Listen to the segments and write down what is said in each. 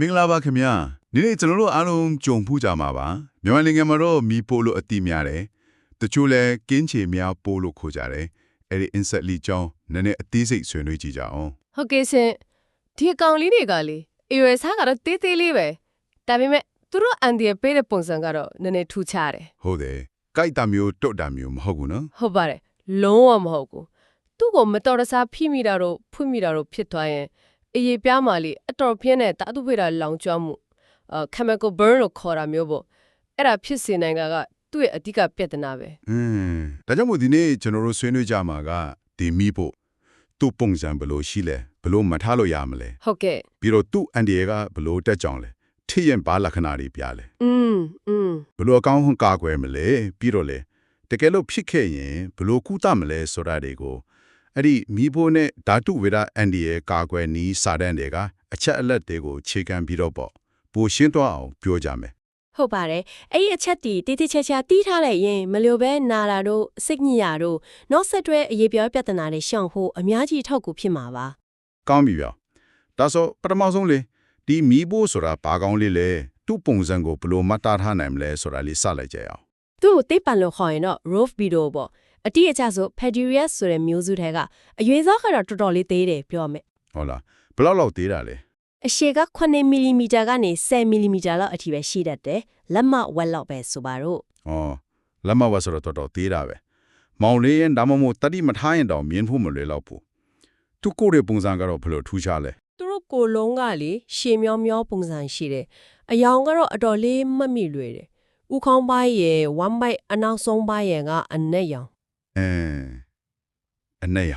မင်္ဂလာပါခင်ဗျာဒီနေ့ကျွန်တော်တို့အားလုံးကြုံဖူးကြမှာပါမြန်မာနိုင်ငံမှာတော့မီပိုလို့အတိများတယ်တချို့လဲကင်းချေများပို့လို့ခေါ်ကြတယ်အဲ့ဒီ insect လီကြောင်းနည်းနည်းအသေးစိတ်ဆွေးနွေးကြည့်ကြအောင်ဟုတ်ကဲ့ရှင်ဒီအကောင်လေးတွေကလေအရွယ်စားကတော့တေးသေးလေးပဲဒါပေမဲ့သူတို့အန်ဒီရပေးတဲ့ပုံစံကတော့နည်းနည်းထူးခြားတယ်ဟုတ်တယ်ကြိုက်တာမျိုးတွတ်တာမျိုးမဟုတ်ဘူးနော်ဟုတ်ပါတယ်လုံးဝမဟုတ်ဘူးသူ့ကိုမတော်တဆဖိမိတာတော့ဖွမိတာတော့ဖြစ်သွားရင် အရေးပြားမှလေအတော်ပြင်းတဲ့တာတုဖေးတာလောင်ကျွမ်းမှုအာ chemical burn လို့ခေါ်တာမျိုးပေါ့အဲ့ဒါဖြစ်စေနိုင်တာကသူ့ရဲ့အဓိကပြဿနာပဲ อืมဒါကြောင့်မို့ဒီနေ့ကျွန်တော်တို့ဆွေးနွေးကြမှာကဒီမီပိုသူ့ပုံစံဘယ်လိုရှိလဲဘယ်လိုမထားလို့ရမလဲ ဟုတ်ကဲ့ ပြီးတော့သူ့အန်ဒီရကဘယ်လိုတက်ကြောင်လဲထိရင်ဘာလက္ခဏာတွေပြလဲ อืมอืม ဘယ်လိုအကောင်းဆုံးကာကွယ်မလဲပြီးတော့လေတကယ်လို့ဖြစ်ခဲ့ရင်ဘယ်လိုကုသမလဲဆိုတာတွေကို အဲ့ဒီမိဖို့နဲ့ဓာတုဝေဒအန်ဒီရဲ့ကာကွယ်နည်းစာတမ်းတွေကအချက်အလက်တွေကိုခြေခံပြီးတော့ပေါ့ပိုရှင်းသွားအောင်ပြောကြမယ်ဟုတ်ပါတယ်အဲ့ဒီအချက်တီတိတိကျကျတီးထားလိုက်ရင်မလိုပဲနာတာတို့စိတ်ညစ်ရတို့နောက်ဆက်တွဲအရေးပြောပြဿနာတွေရှောင်ဖို့အများကြီးထောက်ကူဖြစ်မှာပါကောင်းပြီဗျဒါဆိုပထမဆုံးလေဒီမိဖို့ဆိုတာဘာကောင်းလေးလဲသူ့ပုံစံကိုဘယ်လိုမှတ်သားထားနိုင်မလဲဆိုတာလေးစလိုက်ကြရအောင်သူ့ကိုသိပ္ပံလို့ခေါ်ရင်တော့ roof beetle ပေါ့ အတိအကျဆို Pedarius ဆိုတဲ့မျိုးစုထဲကအရွေးစားကတော့တော်တော်လေးသေးတယ်ပြောမယ်ဟုတ်လားဘယ်လောက်လောက်သေးတာလဲအရှည်က9မီလီမီတာကနေ10မီလီမီတာလောက်အထိပဲရှိတတ်တယ်လက်မဝက်လောက်ပဲဆိုပါတော့ဩလက်မဝတ်ဆိုတော့တော်တော်သေးတာပဲမောင်လေးရင်ဒါမှမဟုတ်တတိမထားရင်တော့မြင်ဖို့မလွယ်တော့ဘူးသူကိုယ့်ရဲ့ပုံစံကတော့ဘယ်လိုထူးခြားလဲသူတို့ကိုယ်လုံးကလေရှည်မျောမျောပုံစံရှိတယ်အယောင်ကတော့အတော်လေးမှတ်မိလွယ်တယ်ဥခေါင်းပိုင်းရဲ့ one bite အနောက်ဆုံးပိုင်းရဲ့ကအနက်ရောင် အဲအနေရ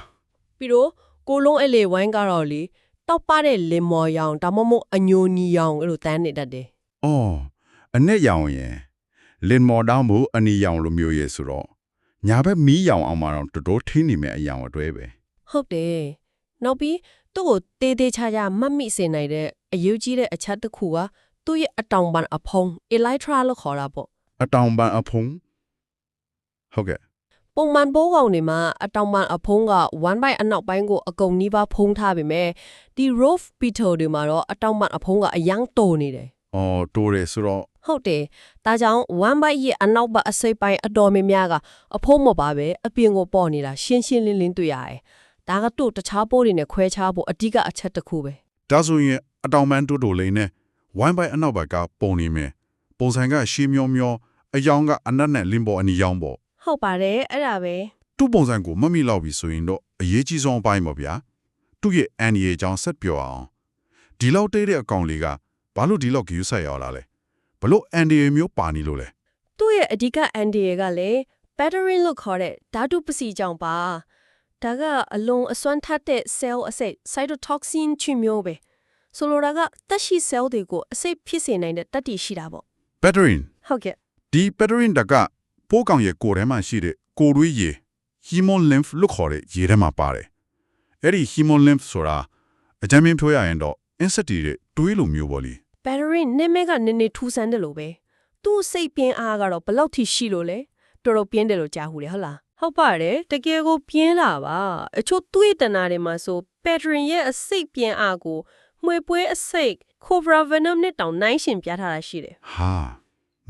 ပြီးတော့ကိုလုံးအလေဝိုင်းကတော့လေတောက်ပတဲ့လင်မော်ရောင်ဒါမှမဟုတ်အညိုနီရောင်အဲ့လိုတန်းနေတတ်တယ်။အော်အနေရောင်ရင်လင်မော်တောင်းမှုအနီရောင်လိုမျိုးရဲ့ဆိုတော့ညာဘက်မီးရောင်အောင်မှတော့တော်တော်ထင်းနေမဲ့အရောင်အတွဲပဲဟုတ်တယ်နောက်ပြီးသူ့ကိုတေးသေးချာချာမှတ်မိစေနိုင်တဲ့အယူကြီးတဲ့အချက်တစ်ခုကသူ့ရဲ့အတောင်ပံအဖုံး elytra လို့ခေါ်တာပေါ့။အတောင်ပန်အဖုံးဟုတ်ကဲ့ ပုံမှန်ပိုးကောင်တွေမှာအတောင်ပံအဖုံးက1 by အနောက်ပိုင်းကိုအကုန်နီးပါးဖုံးထားပေမဲ့ဒီ roof beetle တွေမှာတော့အတောင်ပံအဖုံးကအယမ်းတိုနေတယ်။အော်တိုးတယ်ဆိုတော့ဟုတ်တယ်ဒါကြောင့်1 by ရဲ့အနောက်ဘက်အစိပ်ပိုင်းအတော်များများကအဖုံးမပါပဲအပြင်ကိုပေါ်နေတာရှင်းရှင်းလင်းလင်းတွေ့ရတယ်ဒါကတို့တခြားပိုးတွေနဲ့ခွဲခြားဖို့အဓိကအချက်တစ်ခုပဲဒါဆိုရင်အတောင်ပန်တိုးတိုးလေးနဲ့ဝိုင်းပိုင်အနောက်ဘက်ကပုံနေမယ်။ပုံစံကရှင်းမျောမျောအယောင်ကအနက်နဲ့လင်းပေါ်အနီရောင်ပေါ့ ဟုတ်ပါတယ်အဲ့ဒါပဲ။သူ့ပုံစံကိုမမိလောက်ပြီဆိုရင်တော့အရေးကြီးဆုံးအပိုင်းပေါ့ဗျာ။သူ့ရဲ့အန်ရီအကြောင်းဆက်ပြောအောင်။ဒီလောက်တေးတဲ့အကောင်လေးကဘာလို့ဒီလောက်ဂယူးဆက်ရောက်လာလဲ။ဘလို့အန်ဒီမျိုးပါနေလို့လဲသူ့ရဲ့အဓိကအန်ဒီရကလည်း battery လို့ခေါ်တဲ့ဓာတုပစီကြောင့်ပါဒါကအလွန်အစွမ်းထက်တဲ့ cell အစိတ် cytotoxin ချွမျိုးပဲဆိုလိုတာကတက်ရှိ cell တွေကိုအစိတ်ဖြစ်စေနိုင်တဲ့တတ်တည်ရှိတာပေါ့။ Batterin ဟုတ်ကဲ့ဒီ Batterin တက ပိုးကောင်ရဲ့ကိုယ်ထဲမှာရှိတဲ့ကိုယ်တွေးရည် Hemon lymph လို့ခေါ်တဲ့ရေထဲမှာပါတယ်။အဲ့ဒီ Hemon lymph ဆိုတာအကြမ်းမြင်ပြောရရင်တော့ insect တွေရဲ့တွေးလိုမျိုးပေါ့လေ battery နည်းမဲကနည်းနည်းထူးဆန်းတယ်လို့ပဲသူ့စိတ်ပြင်းအားကတော့ဘယ်လောက်ထိရှိလို့လဲတော်တော်ပြင်းတယ်လို့ကြားหูလေဟုတ်လားဟုတ်ပါတယ်တကယ်ကိုပြင်းလာပါအချို့သွေးတနာတွေမှာဆို battery ရဲ့အစိတ်ပြင်းအားကိုမှွေပွဲအစိတ် cobra venom နဲ့တောင်နိုင်ရှင်ပြထားတာရှိတယ်။ဟာ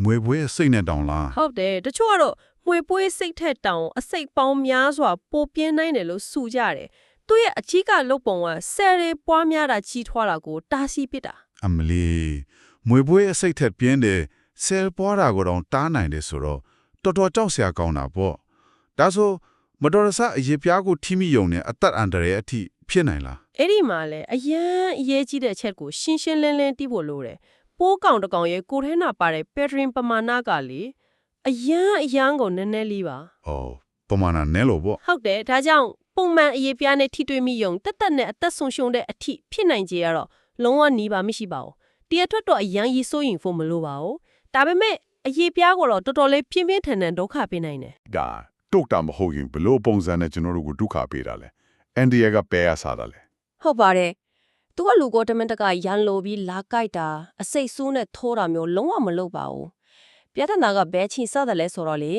မွေပွဲစိတ်နဲ့တောင်လားဟုတ်တယ်တချို့ကတော့မှွေပွဲစိတ်ထက်တောင်အစိတ်ပေါင်းများစွာပိုပြင်းနိုင်တယ်လို့ဆိုကြတယ်သူ့ရဲ့အချီးကလုတ်ပုံကဆယ်ရီပွားများတာကြီးထွားတာကိုတားဆီးပစ်တာအမလီမွေပွဲအစိတ်ထက်ပြင်းတယ်ဆယ်ပွားတာကိုတော့တားနိုင်တယ်ဆိုတော့တော်တော်ကြောက်စရာကောင်းတာပေါ့။ဒါဆိုမတော်တဆအရေးပြားကိုထိမိယုံနဲ့အသက်အန္တရာယ်အထိဖြစ်နိုင်လားအဲ့ဒီမှာလဲအရန်အရေးကြီးတဲ့အချက်ကိုရှင်းရှင်းလင်းလင်းသိဖို့လိုတယ် ပိုးကောင်တစ်ကောင်ရဲ့ကိုယ်ထဲမှာပါတဲ့ pattern ပမာဏကလေအရန်အရန်ကိုနည်းနည်းလေးပါ။အော်ပမာဏနဲလို့ပေါ့ဟုတ်တယ်ဒါကြောင့်ပုံမှန်အရေးပြားနဲ့ထိတွေ့မိယုံတက်တက်နဲ့အသက်ဆုံးရှုံးတဲ့အထိဖြစ်နိုင်ကြရတော့လုံးဝနီးပါမရှိပါဘူးတရားထွက်တော့အရန်ကြီးစိုးရင်ဖို့မလိုပါဘူးဒါပေမဲ့အရေးပြားကိုတော့တော်တော်လေးပြင်းပြင်းထန်ထန်ဒုက္ခပေးနိုင်တယ်ဒါတုတ်တာမဟုတ်ရင်ဘလို့ပုံစံနဲ့ကျွန်တော်တို့ကိုဒုက္ခပေးတာလဲအန်ဒီယာကပယ်ရစားတာလဲဟုတ်ပါတယ် သူကလူကိုတမင်တကာရန်လိုပြီးလာကြိုက်တာအစိတ်ဆိုးနဲ့ထိုးတာမျိုးလုံးဝမလုပ်ပါဘူးပြဿနာကဘဲချင်းစတယ်လဲဆိုတော့လေ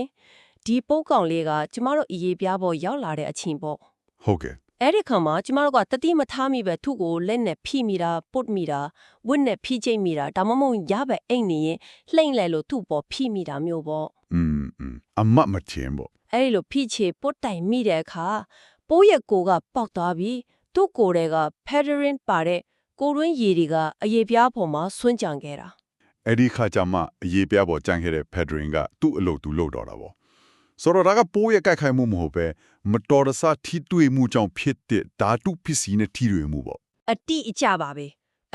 ဒီပုတ်ကောင်လေးကကျမတို့အရေးပြားပေါ်ရောက်လာတဲ့အချိန်ပေါ့ဟုတ်ကဲ့အဲ့ဒီခါမှာကျမတို့ကတတိမထားမိပဲသူ့ကိုလက်နဲ့ဖိမိတာပုတ်မိတာဝတ်နဲ့ဖိချိတ်မိတာဒါမှမဟုတ်ရပဲအိတ်နေရင်လှိမ့်လဲလို့သူ့ပေါ်ဖိမိတာမျိုးပေါ့อืมအမတ်မချင်းပေါ့အဲ့ဒီလိုဖိချေပုတ်တိုင်မိတဲ့အခါပိုးရဲ့ကိုကပေါက်သွားပြီး သူ့ကိုယ်တွေက pederin ပါတဲ့ကိုရင်းရည်တွေကအရေးပြားပေါ်မှာဆွန့်ကြံခဲ့တာအဲ့ဒီခါကျမှအရေးပြပေါ်ကြံခဲ့တဲ့ Pedrin ကသူ့အလုပ်သူလုပ်တော့တာပေါ့ဆိုတော့ဒါကပိုးရဲ့ကြိုက်ခိုက်မှုမဟုတ်ပဲမတော်တဆထိတွေ့မှုကြောင့်ဖြစ်တဲ့ဓာတုပစ္စည်းနဲ့ထိတွေ့မှုပေါ့အတိအကျပါပဲ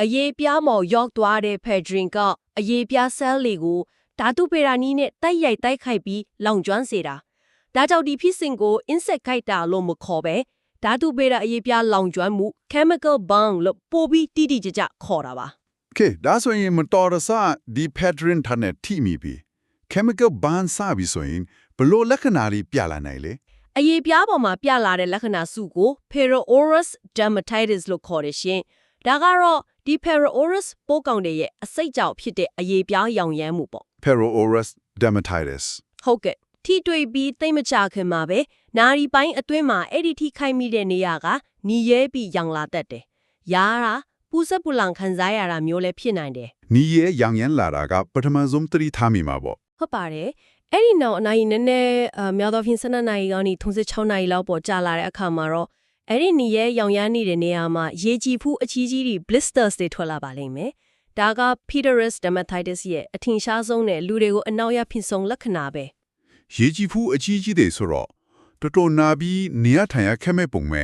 အရေးပြားမော်ရောက်သွားတဲ့ pederin ကအရေးပြားဆဲလ်တွေကိုဓာတုပေရာနီးနဲ့တိုက်ရိုက်တိုက်ခိုက်ပြီးလောင်ကျွမ်းစေတာဒါကြောင့်ဒီဖြစ်စဉ်ကို insect ခိုက်တာလို့မခေါ်ပဲ ဓာတုဗေဒအရေးပြလောင်ကျွမ်းမှု chemical bond လို့ပိုပြီးတိတိကျကျခေါ်တာပါ။ Okay ဒါဆိုရင်မတော်တဆဒီ pattern ထားနဲ့ထိမိပြီ chemical bond စပြီဆိုရင်ဘလို့လက္ခဏာတွေပြလာနိုင်လဲအရေးပြပေါ်မှာပြလာတဲ့လက္ခဏာစုကို ferroorous dermatitis လို့ခေါ်တယ်ရှင်။ဒါကတော့ဒီ ferroorous ပိုးကောင်တွေရဲ့အစိတ်ကြောင့်ဖြစ်တဲ့အရေးပြရောင်ရမ်းမှုပေါ့ ferroorous dermatitis ဟုတ်ကဲ့ထိတွေ့ပြီးသိမ့်မချခင်မှာပဲ နာရီပိုင်းအတွင်းမှာအဲ့ဒီထိခိုက်မိတဲ့နေရာကနီရဲပြီးရောင်လာတတ်တယ်။ရာတာပူစက်ပူလောင်ခံစားရတာမျိုးလည်းဖြစ်နိုင်တယ်နီးရဲ့ရောင်ရမ်းလာတာကပထမဆုံးသတိထားမိမှာပေါ့။ဟုတ်ပါတယ်။အဲ့ဒီနောက်အနာရီနည်းနည်းအများသောဖြင့်12နာရီကနေ36နာရီလောက်ပေါ်ကြာလာတဲ့အခါမှာတော့အဲ့ဒီနီရဲရောင်ရမ်းနေတဲ့နေရာမှာရေကြည်ဖူးအကြီးကြီးတွေ blisters တွေထွက်လာပါလိမ့်မယ်။ဒါက Pederis dermatitis ရဲ့အထင်ရှားဆုံးနဲ့လူတွေကိုအနောက်ရဖြစ်ဆုံးလက္ခဏာပဲရေကြည်ဖူးအကြီးကြီးတွေဆိုတော့ တော်တော်နာပြီးနေရထိုင်ရခက်မဲ့ပုံပဲ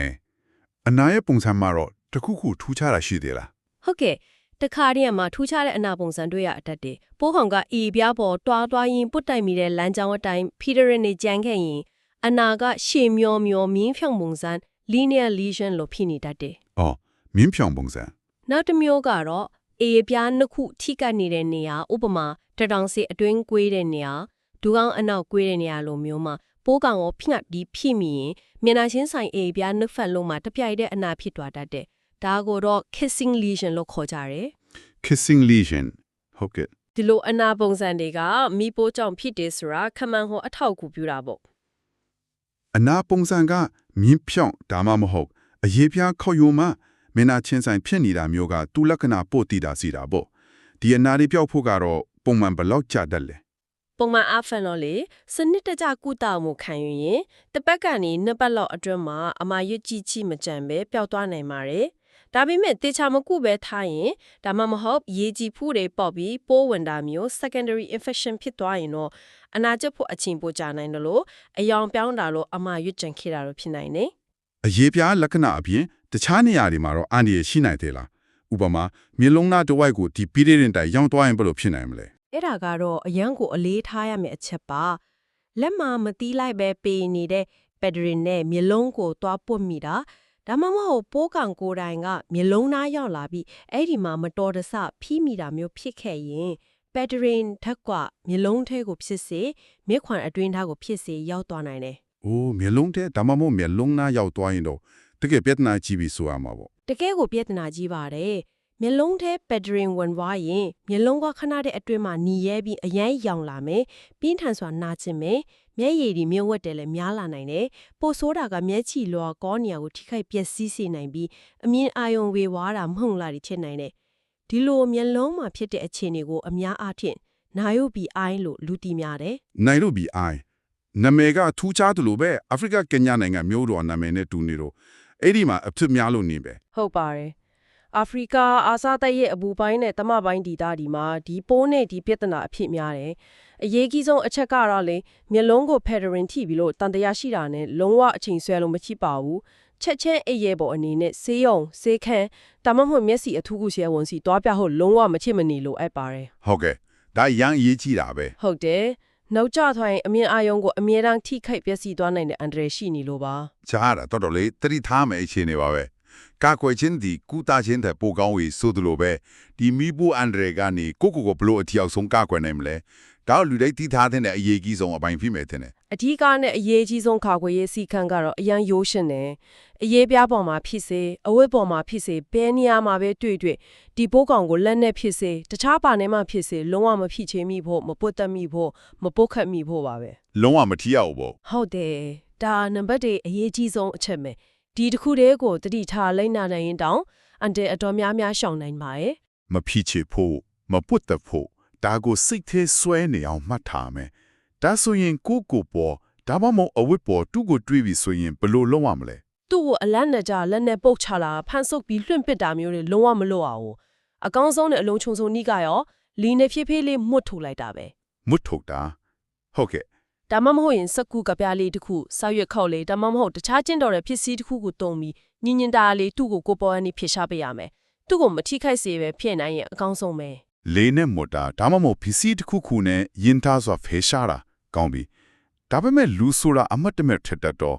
အနာရဲ့ပုံစံမှာတော့တစ်ခုခုထူးခြားတာရှိသေးလား။ဟုတ်ကဲ့တခါတည်းမှာထူးခြားတဲ့အနာပုံစံတွေ့ရအတတ်တယ်။ပိုးကောင်ကအီပြားပေါ်တွားတွားရင်ပုတ်တိုင်မိတဲ့လမ်းကြောင်းအတိုင်း Pederin နဲ့ကြမ်းခဲ့ရင်အနာကရှေမျောမျောမြင်းဖြောင်ပုံစံ linear lesion လို့ဖြစ်နေတတ်တယ်။အော်မြင်းဖြောင်ပုံစံနောက်တစ်မျိုးကတော့အေးပြားနှစ်ခုထိကပ်နေတဲ့နေရာဥပမာတတောင်စီအတွင်းကွေးတဲ့နေရာဒူကောင်းအနောက်ကွေးတဲ့နေရာလိုမျိုးမှာ ပိုးကောင်ရောဖြတ်ဒီဖြစ်မိရင်မျက်နှာချင်းဆိုင်အေးပြားနှစ်ဖက်လုံးမှာတပြိုင်တည်းအနာဖြစ်သွားတတ်တယ်။ဒါကိုတော့ kissing lesion လို့ခေါ်ကြတယ် kissing lesion ဟုတ်ကဲ့။ဒီလိုအနာပုံစံတွေကမိပိုးကြောင့်ဖြစ်တယ်ဆိုတာခမန်ဟောအထောက်အကူပြုတာပေါ့အနာပုံစံကမြင်းဖြောင်ဒါမှမဟုတ်အရေးပြားခေါယုံမှမင်းနာချင်းဆိုင်ဖြစ်နေတာမျိုးကသူ့လက္ခဏာပို့တည်တာစီတာပေါ့ဒီအနာတွေပြောက်ဖို့ကတော့ပုံမှန်ဘယ်လောက်ကြာတတ်လဲ။ ပုံမှန်အားဖန်တော့လေစနစ်တကျကုသမှုခံယူရင်တစ်ပတ်ကနေနှစ်ပတ်လောက်အတွင်းမှာအမာရွတ်ကြည့်ချိမကြံပဲပျောက်သွားနိုင်ပါတယ်။ဒါပေမဲ့တေချာမကုပဲထားရင်ဒါမှမဟုတ်ရေကြည်ဖူးတွေပေါက်ပြီးပိုးဝင်တာမျိုး secondary infection ဖြစ်သွားရင်တော့အနာကျက်ဖို့အချိန်ပိုကြာနိုင်တယ်လို့အယောင်ပြောင်းတာလို့အမာရွတ်ကြံခဲ့တာလို့ဖြစ်နိုင်တယ်အရေးပြားလက္ခဏာအပြင်တခြားနေရာတွေမှာတော့အန္တရာယ်ရှိနိုင်သေးလားဥပမာမျက်လုံးသားတစ်ဝိုက်ကိုဒီပီရိရင်တိုင်ရောင်းသွားရင်ဘယ်လိုဖြစ်နိုင်မလဲ။ အဲ့ဒါကတော့အရန်ကိုအလေးထားရမယ့်အချက်ပါ။လက်မှာမတီးလိုက်ပဲပေးနေတဲ့ pederin နဲ့မျက်လုံးကိုသွားပွတ်မိတာဒါမှမဟုတ်ပိုးကောင်ကိုယ်တိုင်ကမျက်လုံးသားရောက်လာပြီးအဲ့ဒီမှာမတော်တဆဖိမိတာမျိုးဖြစ်ခဲ့ရင် pederin ထက်ကမျက်လုံးထဲကိုဖြစ်စေမျက်ခွန်အတွင်းသားကိုဖြစ်စေရောက်သွားနိုင်တယ်။အိုးမျက်လုံးထဲဒါမှမဟုတ်မျက်လုံးသားရောက်သွားရင်တော့တကယ်ပြဿနာကြီးပြီဆိုရမှာပေါ့တကယ်ကိုပြဿနာကြီးပါတယ် မျက်လုံးထဲ pederin ဝင်သွားရင်မျက်လုံးကခဏတဲ့အတွင်းမှာหนีရဲပြီးအရန်ရောင်လာမယ်ပြင်းထန်စွာနာကျင်မယ်မျက်ရည်ဒီမြုပ်ဝက်တယ်လည်းများလာနိုင်တယ်ပိုဆိုးတာကမျက်ချီလောကောနေရာကိုထိခိုက်ပျက်စီးစေနိုင်ပြီးအမြင်အာရုံဝေဝါးတာမှုန်လာတွေဖြစ်နိုင်တယ်ဒီလိုမျက်လုံးမှာဖြစ်တဲ့အခြေအနေကိုအများအားဖြင့်နာယုတ်ပြီးအိုင်းလို့လူတီများတယ်။နိုင်လို့ပြီအိုင်နာမည်ကထူးခြားတယ်လို့ပဲအာဖရိကကင်ညာနိုင်ငံမျိုးတော်နာမည်နဲ့တူနေတော့အဲ့ဒီမှာအဖြစ်များလို့နေပဲဟုတ်ပါတယ် အာဖရိကအာဆာတိုက်ရဲ့အပူပိုင်းနဲ့တမပိုင်းဒေသဒီမှာဒီပိုးနဲ့ဒီပြဿနာအဖြစ်များတယ်အရေးကြီးဆုံးအချက်ကတော့လေမျက်လုံးကိုဖက်ဒရင်ထိပြီးလို့တန်တရားရှိတာနဲ့လုံးဝအချိန်ဆွဲလို့မချိပါဘူးချက်ချင်းအိပ်ရဲပေါ်အနေနဲ့ဆေးရုံဆေးခန်းဒါမှမဟုတ်မျက်စိအထူးကုဆဲဝန်စီတွားပြဖို့လုံးဝမချစ်မနေလို့အပ်ပါတယ်ဟုတ်ကဲ့ဒါရန်အရေးကြီးတာပဲဟုတ်တယ်နောက်ကျသွားရင်အမြင်အာရုံကိုအမြဲတမ်းထိခိုက်ပျက်စီးသွားနိုင်တဲ့အန္တရာယ်ရှိနေလို့ပါကြားတာတော်တော်လေးတတိထားမယ်အခြေအနေပါပဲ ကာကွယ်ခြင်းဒီကုသခြင်းတဲ့ပိုကောင်းဝေဆိုသလိုပဲဒီမိဖို့အန်ဒရကနေကိုကိုကိုဘလို့အထီအောင်ဆုံးကာကွယ်နိုင်မလဲဒါတော့လူတိုင်းတီးထားတဲ့အရေးကြီးဆုံးအပိုင်းဖြစ်မယ်တဲ့အဓိကနဲ့အရေးကြီးဆုံးခါခွေရေးစီခန့်ကတော့အရန်ရိုးရှင်တယ်။အရေးပြားပေါ်မှာဖြစ်စေအဝတ်ပေါ်မှာဖြစ်စေဘယ်နေရာမှာပဲတွေ့တွေ့ဒီပိုးကောင်ကိုလက်နဲ့ဖြစ်စေတခြားပါနဲ့မှဖြစ်စေလုံးဝမဖြစ်ချေမိဖို့မပုတ်တက်မိဖို့မပုတ်ခတ်မိဖို့ပါပဲလုံးဝမထီရဘူးပေါ့။ဟုတ်တယ်။ဒါနံပါတ်1အရေးကြီးဆုံးအချက်ပဲ ဒီတစ်ခုတည်းကိုတတိထားလိုက်နာနိုင်ရင်တောင်အန်တဲ့အတော်များများရှောင်နိုင်ပါရဲ့မဖြစ်ချဖို့မပွတ်တဖို့ဒါကိုစိတ်ထဲဆွဲနေအောင်မှတ်ထားမယ်ဒါဆိုရင်ကိုယ့်ကိုယ်ပေါ်ဒါမှမဟုတ်အဝတ်ပေါ်သူ့ကိုတွေးပြီးဆိုရင်ဘယ်လိုလုပ်ရမလဲသူ့ကိုအလန့်နဲ့ကြလက်နဲ့ပုတ်ချလာဖန်ဆုပ်ပြီးလွှင့်ပစ်တာမျိုးတွေလုံးဝမလုပ်အောင်အကောင်းဆုံးနဲ့အလုံးချုံချုံနီးကရောလီနဲ့ဖြည်းဖြည်းလေးမှုတ်ထုတ်လိုက်တာပဲမွတ်ထုတ်တာဟုတ်ကဲ့ ဒါမှမဟုတ်ရင်စက်ကူကပြားလေးတစ်ခုဆောက်ရွက်ခောက်လေးဒါမှမဟုတ်တခြားကျင့်တော်တဲ့ဖြစ်စည်းတစ်ခုကိုတုံပြီးညင်ညင်တာလေးသူ့ကိုကိုပေါ်အနေဖြေရှားပေးရမယ်သူ့ကိုမထိခိုက်စေပဲဖြစ်နိုင်ရင်အကောင်းဆုံးပဲလေးနဲ့မော်တာဒါမှမဟုတ်ပစ္စည်းတစ်ခုခုနဲ့ရင်သားစွာဖေရှားတာကောင်းပြီဒါပေမဲ့လူဆိုတာအမတ်တမဲ့ထက်တတ်တော့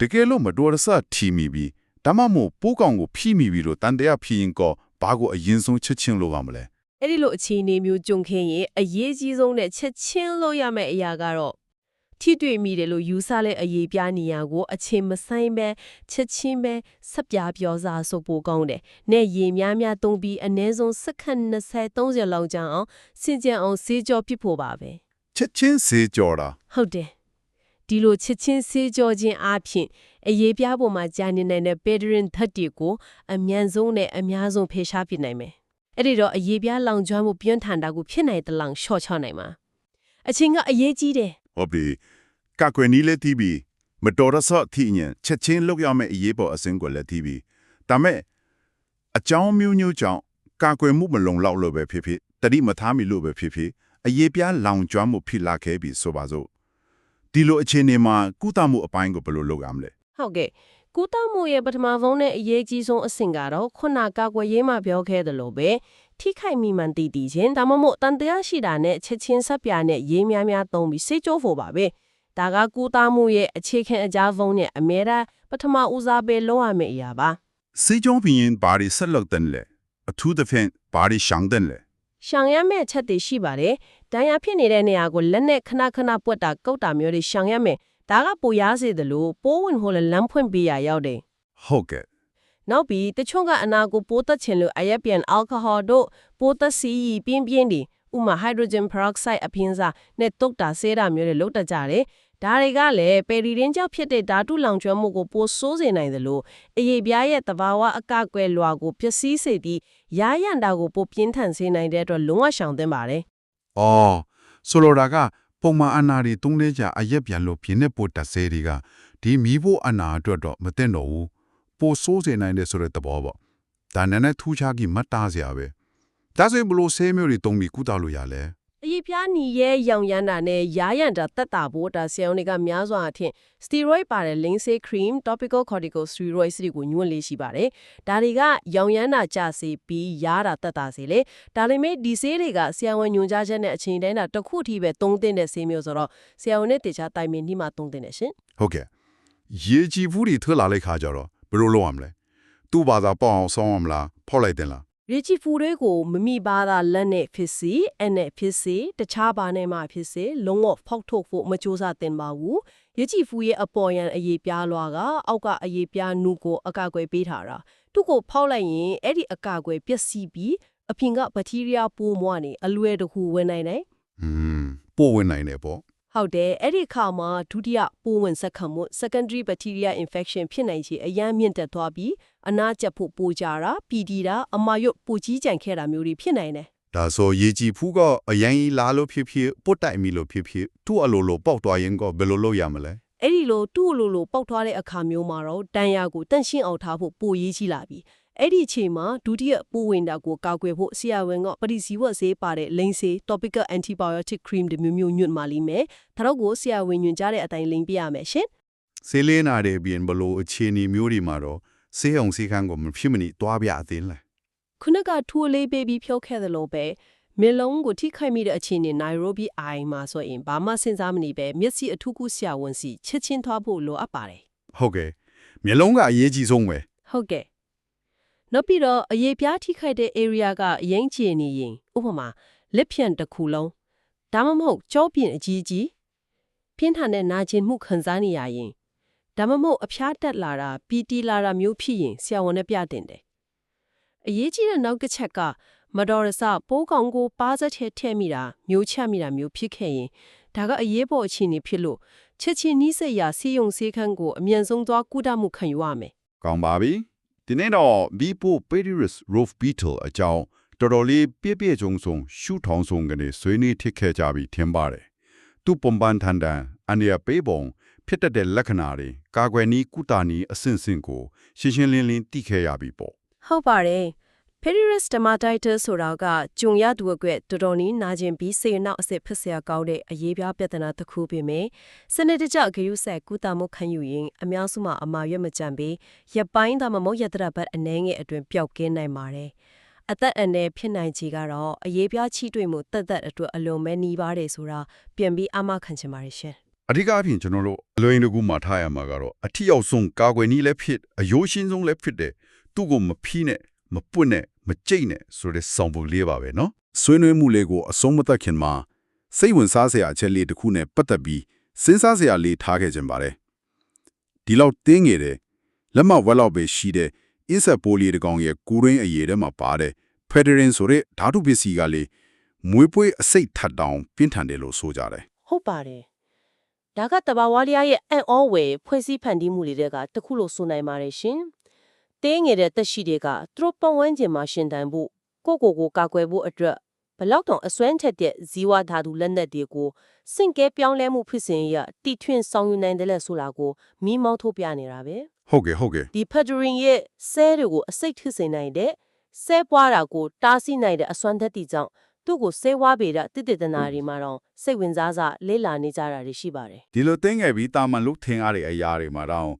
တကယ်လို့မတော်တဆထီမိပြီးဒါမှမဟုတ်ပိုးကောင်ကိုဖိမိပြီးတော့တန်တရားဖိရင်ကောဘာကိုအရင်ဆုံးချက်ချင်းလို့ပါမလဲအဲ့ဒီလိုအခြေအနေမျိုးကြုံခင်းရင်အရေးကြီးဆုံးနဲ့ချက်ချင်းလို့ရမယ့်အရာကတော့ ထိတွေ့မိတယ်လို့ယူဆတဲ့အရေးပြနေရကိုအချိန်မဆိုင်ပဲချက်ချင်းပဲဆက်ပြပြောစားဆိုပိုကောင်းတယ်။နဲ့ရေများများသုံးပြီးအနည်းဆုံးစက္ကန့်20 30လောက်ကြာအောင်စင်ကြံအောင်စေးကြောပြစ်ဖို့ပါပဲ။ချက်ချင်းစေးကြော်တာဟုတ်တယ်ဒီလိုချစ်ချင်းဆေးကြောခြင်းအပြင်အရေးပြားပေါ်မှာကြာနေနိုင်တဲ့ Pedrin 30ကိုအမြန်ဆုံးနဲ့အများဆုံးဖေရှားပြနိုင်မယ်အဲ့ဒီတော့အရေးပြားလောင်ကျွမ်းမှုပြင်းထန်တာကိုဖြစ်နိုင်တဲ့လောင်ရှော့ချနိုင်မှာအချင်းကအရေးကြီးတယ် ဟုတ်ပြီကကွယ်နီးလက်တီးပြီးမတော်တဆထီညင်ချက်ချင်းလောက်ရမယ့်အရေးပေါ်အစင်းကိုလက်တီးပြီးဒါမဲ့အကြောင်းမျိုးမျိုးကြောင့်ကကွယ်မှုမလုံလောက်လို့ပဲဖြစ်ဖြစ်တတိမထားမိလို့ပဲဖြစ်ဖြစ်အရေးပြားလောင်ကျွမ်းမှုဖြစ်လာခဲ့ပြီဆိုပါစို့ဒီလိုအခြေအနေမှာကုသမှုအပိုင်းကိုဘယ်လိုလုပ်ရမလဲဟုတ်ကဲ့ကုသမှုရဲ့ပထမဆုံးနဲ့အရေးကြီးဆုံးအဆင့်ကတော့ခုနကကွယ်ရေးမှာပြောခဲ့သလိုပဲ ထိခိုက်မိမှန်တည်တည်ခြင်းဒါမှမဟုတ်တန်တရားရှိတာနဲ့ချက်ချင်းဆက်ပြနဲ့ရေးများများသုံးပြီးစေးကြောဖို့ပါပဲဒါကကုသမှုရဲ့အခြေခံအကြဆုံးနဲ့အများအားပထမဦးစားပေးလုပ်ရမယ့်အရာပါစေကြောင်းပြင်းဘာတွေဆက်လုပ်တဲ့လဲအထူးသဖြင့်ဘာတွေရှောင်တဲ့လဲရှောင်ရမယ့်အချက်တွေရှိပါတယ်။ဒဏ်ရာဖြစ်နေတဲ့နေရာကိုလက်နဲ့ခဏခဏပွက်တာကုတ်တာမျိုးတွေရှောင်ရမယ်။ဒါကပိုရစေတယ်လို့ပိုးဝင်ဟိုလည်းလမ်းဖွင့်ပေးရရောက်တယ်ဟုတ်ကဲ့။ နောက်ပြီးတချို့ကအနာကိုပိုးသက်ချင်လို့အရက်ပြန်အယ်ကိုဟော်တို့ပိုးသက်စီပြင်းပြင်းဒီဥမာဟိုက်ဒရိုဂျင်ပရော့ဆိုက်အပြင်စားနဲ့တုတ်တာဆေးတာမျိုးတွေလုပ်တတ်ကြတယ်။ဒါတွေကလည်းပယ်ရီရင်းကြောင့်ဖြစ်တဲ့ဓာတုလောင်ကျွမ်းမှုကိုပိုဆိုးစေနိုင်တယ်လို့အရေးပြားရဲ့တဘာဝအကကွယ်လွာကိုပျက်စီးစေပြီးရာရန်တာကိုပိုပြင်းထန်စေနိုင်တဲ့အတွက်လုံးဝရှောင်သင့်ပါတယ်။အော်ဆိုလိုတာကပုံမှန်အနာတွေတုံးနေကြအရက်ပြန်လို့ပြင်းတဲ့ပို့တက်စေတွေကဒီမီးဖို့အနာအတွက်တော့မသိတော့ဘူး။ ပိုဆိုးစေနိုင်တယ်ဆိုတဲ့သဘောပေါ့။ဒါနဲ့နဲ့ထူးခြားကြီးမတ်တားစရာပဲ။ဒါဆိုရင်ဘလို့ဆေးမျိုးတွေတုံးပြီးကုသလို့ရလဲအရေးပြားနီရဲ့ရောင်ရမ်းတာနဲ့ရာရန်တာတက်တာဖို့ဒါဆရာဝန်တွေကများစွာအထင် steroid ပါတဲ့ linseed cream topical corticosteroids တွေကိုညွှန်လေးရှိပါတယ်။ဒါတွေကရောင်ရမ်းတာကျစေပြီးရာတာတက်တာစေလေ။ဒါပေမဲ့ဒီဆေးတွေကဆရာဝန်ညွှန်ကြားချက်နဲ့အချိန်တိုင်းတာတစ်ခုထိပဲသုံးသင့်တဲ့ဆေးမျိုးဆိုတော့ဆရာဝန်နဲ့တေချာတိုင်ပင်နှိမှသုံးသင့်တယ်ရှင်။ဟုတ်ကဲ့။ရေကြည်ဘူးတွေထွက်လာလိုက်ခါကြတော့ ဘယ်လိုလုပ်ရမလဲ။သူ့ဘာသာပေါ့အောင်ဆောင်းရမလားဖောက်လိုက်တယ်လားရီချီဖူတွေကိုမမိပါတာလက်နဲ့ဖြစ်စီအနဲ့ဖြစ်စီတခြားဘာနဲ့မှဖြစ်စီလုံးဝဖောက်ထုတ်ဖို့မကြိုးစားသင့်ပါဘူးရီချီဖူရဲ့အပေါ်ယံအရေးပြားလွားကအောက်ကအရေးပြားနုကိုအကာအကွယ်ပေးထားတာသူ့ကိုဖောက်လိုက်ရင်အဲ့ဒီအကာအကွယ်ပျက်စီးပြီးအပြင်ကဘက်တီးရီးယားပိုးမွားနေအလွယ်တကူဝင်နိုင်တယ်။ဟွန်းပို့ဝင်နိုင်တယ်ပေါ့ ဟုတ်တယ်အဲ့ဒီအခါမှာဒုတိယပိုးဝင်ဆက်ခံမှု secondary bacteria infection ဖြစ်နိုင်ချေအရန်မြင့်တက်သွားပြီးအနာကျက်ဖို့ပိုကြတာပီတီတာအမာရွတ်ပိုကြီးကြံခဲ့တာမျိုးတွေဖြစ်နိုင်တယ်။ဒါဆိုရေကြည်ဖူးကအရင်ကြီးလာလို့ဖြစ်ဖြစ်ပုတ်တိုက်မီလို့ဖြစ်ဖြစ်သူ့အလိုလိုပေါက်သွားရင်ကဘယ်လိုလုပ်ရမလဲအဲ့ဒီလိုတူ့လိုလိုပောက်သွားတဲ့အခါမျိုးမှာတော့တန်ရာကိုတန့်ရှင်းအောင်ထားဖို့ပိုရေးကြီးလာပြီ အဲ့ဒီအချိန်မှာဒုတိယပိုးဝင်တာကိုကာကွယ်ဖို့ဆရာဝန်ကပရိစီဝတ်ဆေးပါတဲ့လိန်ဆေး topical antibiotic cream တွေမျိုးမျိုးညွှန်မှလိမ့်မယ်ဒါတော့ကိုဆရာဝန်ညွှန်ကြားတဲ့အတိုင်းလိမ့်ပြရမယ်ရှင်။ဆေးလေးနာတဲ့ပြင်ဘလို့အခြေအနေမျိုးတွေမှာတော့ဆေးအောင်ဆေးခန်းကိုမဖြစ်မနေတွားပြအသေးလဲခုနကထူလေးပေးပြီးဖြုတ်ခဲ့သလိုပဲမင်းလုံးကိုထိခိုက်မိတဲ့အခြေအနေ Nairobi အိုင်မှာဆိုရင်ဘာမှစဉ်းစားမနေပဲမျက်စိအထူးကူဆရာဝန်စီချက်ချင်းသွားဖို့လိုအပ်ပါတယ်။ဟုတ်ကဲ့။မျိုးလုံးကအရေးကြီးဆုံးပဲဟုတ်ကဲ့ နောက်ပြီးတော့အရေးပြားထိခိုက်တဲ့ area ကအရင်ချနေရင်ဥပမာလက်ဖြန့်တစ်ခုလုံးဒါမှမဟုတ်ကြောပြင်အကြီးကြီးပြင်းထန်တဲ့နာကျင်မှုခံစားနေရရင်ဒါမှမဟုတ်အဖျားတက်လာတာပီတီလာတာမျိုးဖြစ်ရင်ဆရာဝန်နဲ့ပြတင်တယ်အရေးကြီးတဲ့နောက်တစ်ချက်ကမတော်ရစပိုးကောင်ကိုပါစက်ထဲထည့်မိတာမျိုးချမိတာမျိုးဖြစ်ခဲ့ရင်ဒါကအရေးပေါ်အခြေအနေဖြစ်လို့ချက်ချင်းနီးစက်ရာစီယုံဆေးခန်းကိုအမြန်ဆုံးသွားကုသမှုခံယူရမယ်ကောင်းပါပြီ ဒီနေ့တော့ Bipo Pedirus Roof Beetle အကြောင်းတော်တော်လေးပြည့်ပြည့်စုံစုံရှုထောင်းစုံကနေဆွေးနွေးထစ်ခဲ့ကြပြီထင်ပါတယ်သူပုံပန်းထန်တန်အနေရပေးပုံဖြစ်တတ်တဲ့လက္ခဏာတွေကာကွယ်နည်းကုသနည်းအဆင့်ဆင့်ကိုရှင်းရှင်းလင်းလင်းသိခဲ့ရပြီပေါ့ဟုတ်ပါတယ် Pediatric dermatitis ဆိုတာကဂျုံရသူအကွက်တော်တော်လေးနာကျင်ပြီးစေနောက်အစစ်ဖြစ်စရာကောင်းတဲ့အရေးပြားပြဿနာတစ်ခုပဲမယ်စနစ်တကျဂရုစိုက်ကုသမှုခံယူရင်အများစုမှာအမာရွက်မကြံပြီးရပိုင်းသာမမဟုတ်ရတရပတ်အနေငယ်အတွင်းပျောက်ကင်းနိုင်ပါတယ်အသက်အန္တရာယ်ဖြစ်နိုင်ခြေကတော့အရေးပြားချိတွေ့မှုတက်တက်အတွက်အလွန်ပဲနှီးပါတယ်ဆိုတာပြန်ပြီးအမခံချင်ပါတယ်ရှင်အဓိကအဖြစ်ကျွန်တော်တို့အလွယ်တကူမှထားရမှာကတော့အထီရောက်ဆုံးကာကွယ်နည်းလည်းဖြစ်အယိုးရှင်းဆုံးလည်းဖြစ်တဲ့သူ့ကိုမဖီးနဲ့မပွတ်နဲ့ မကြိတ်နဲ့ဆိုတဲ့ဆောင်ပုံလေးပါပဲနော်ဆွေးနွေးမှုလေးကိုအဆုံးမသတ်ခင်မှာစိတ်ဝင်စားစရာအချက်လေးတစ်ခုနဲ့ပတ်သက်ပြီးစဉ်းစားစရာလေးထားခဲ့ခြင်းပါတယ်ဒီလောက်တင်းငယ်တဲ့လက်မဝက်လောက်ပဲရှိတဲ့အစ်ဆက်ပိုးလေးတကောင်ရဲ့ကိုရင်းအရေထဲမှာပါတဲ့ဖက်ဒရင်းဆိုတဲ့ဓာတုပစ္စည်းကလေမွေးပွေးအစိတ်ထက်တောင်ပြင်းထန်တယ်လို့ဆိုကြတယ်ဟုတ်ပါတယ်ဒါကတဘာဝလျားရဲ့အံ့ဩဝယ်ဖွဲ့စည်းဖန်တီးမှုတွေတဲ့ကတခုလို့ဆိုနိုင်ပါတယ်ရှင် တင်းငယ်တဲ့တက်ရှိတွေကသူတို့ပတ်ဝန်းကျင်မှာရှင်တန်ဖို့ကိုယ့်ကိုယ်ကိုကာကွယ်ဖို့အတွက်ဘလောက်တောင်အစွမ်းထက်တဲ့ဇီဝဓာတုလက်နက်တွေကိုစင့်ကဲပြောင်းလဲမှုဖြစ်စဉ်ရတီထွင်ဆောင်ယူနိုင်တယ်လဲဆိုတာကိုမိမောင်းထုတ်ပြနေတာပဲဟုတ်ကဲ့ဟုတ်ကဲ့ဒီဖက်ဒရင်ရဲ့ဆဲတွေကိုအစိတ်ဖြစ်စေနိုင်တဲ့ဆဲပွားတာကိုတားဆီးနိုင်တဲ့အစွမ်းသက်တီကြောင့်သူ့ကိုဆဲဝါးပေတဲ့တစ်တည်တနာတွေမှာတော့စိတ်ဝင်စားစားလေးလာနေကြတာတွေရှိပါတယ်ဒီလိုတင်းငယ်ပြီးတာမန်လို့ထင်ရတဲ့အရာတွေမှာတော့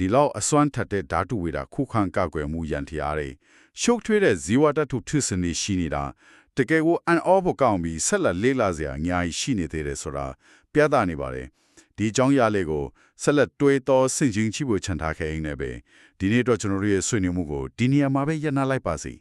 ဒီလောက်အစွမ်းထက်တဲ့ဓာတုဝေဒခုခံကကွယ်မှုရန်တရားတွေရှုပ်ထွေးတဲ့ဇီဝတ္ထုဖြစ်စနေရှိနေတာတကယ်ကိုအန်အောဖို့ကောင်းပြီးဆက်လက်လေးလာစရာအများကြီးရှိနေသေးတယ်ဆိုတာပြသနေပါတယ်ဒီအကြောင်းအရာလေးကိုဆက်လက်တွေးတောဆင်ခြင်ချိဖို့ခြံထားခဲ့ရင်းနဲ့ပဲဒီနေ့တော့ကျွန်တော်တို့ရဲ့ဆွေးနွေးမှုကိုဒီနေရာမှာပဲရပ်နားလိုက်ပါစီ